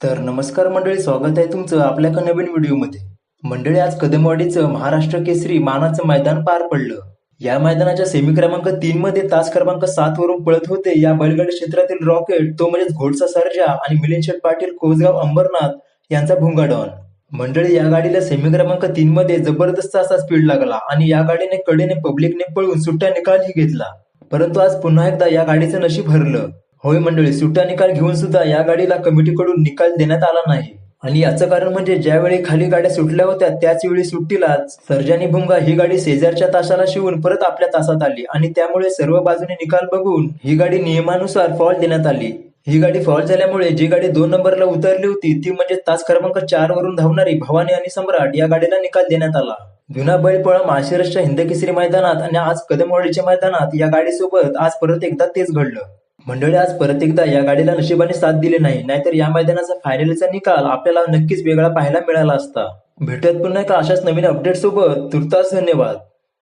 तर नमस्कार मंडळी स्वागत आहे तुमचं आपल्या एका नवीन व्हिडिओमध्ये. मंडळी आज कदमवाडीचं महाराष्ट्र केसरी मानाचं मैदान पार पडलं. या मैदानाच्या सेमी क्रमांक तीन मध्ये तास क्रमांक सात वरून पळत होते या बैलगाडी क्षेत्रातील रॉकेट तो म्हणजेच घोडचा सर्जा आणि मिलिंद शेठ पाटील कोसगाव अंबरनाथ यांचा भुंगाडॉन. मंडळी या गाडीला सेमी क्रमांक तीन मध्ये जबरदस्त असा स्पीड लागला आणि या गाडीने कडेने पब्लिकने पळून सुट्टा निकालही घेतला. परंतु आज पुन्हा एकदा या गाडीचं नशीब हरलं. होय मंडळी सुट्टा निकाल घेऊन सुद्धा या गाडीला कमिटीकडून निकाल देण्यात आला नाही. आणि याचं कारण म्हणजे ज्यावेळी खाली गाड्या सुटल्या होत्या त्याच वेळी सुट्टीलाच सर्जानी भुंगा ही गाडी शेजारच्या तासाला शिवून परत आपल्या तासात आली. आणि त्यामुळे सर्व बाजूने निकाल बघून ही गाडी नियमानुसार फॉल देण्यात आली. ही गाडी फॉल झाल्यामुळे जी गाडी दोन नंबरला उतरली होती ती म्हणजे तास क्रमांक चार वरून धावणारी भवानी आणि सम्राट या गाडीला निकाल देण्यात आला. जुना बैलपळा माळशिरसच्या हिंदकेसरी मैदानात आणि आज कदमवाडीच्या मैदानात या गाडीसोबत आज परत एकदा तेच घडलं. मंडळी आज परत एकदा या गाडीला नशिबाने साथ दिली नाही. नाहीतर या मैदानाचा फायनलचा निकाल आपल्याला नक्कीच वेगळा पाहायला मिळाला असता. भेटत पुन्हा एका अशाच नवीन अपडेट सोबत. तुर्तास धन्यवाद.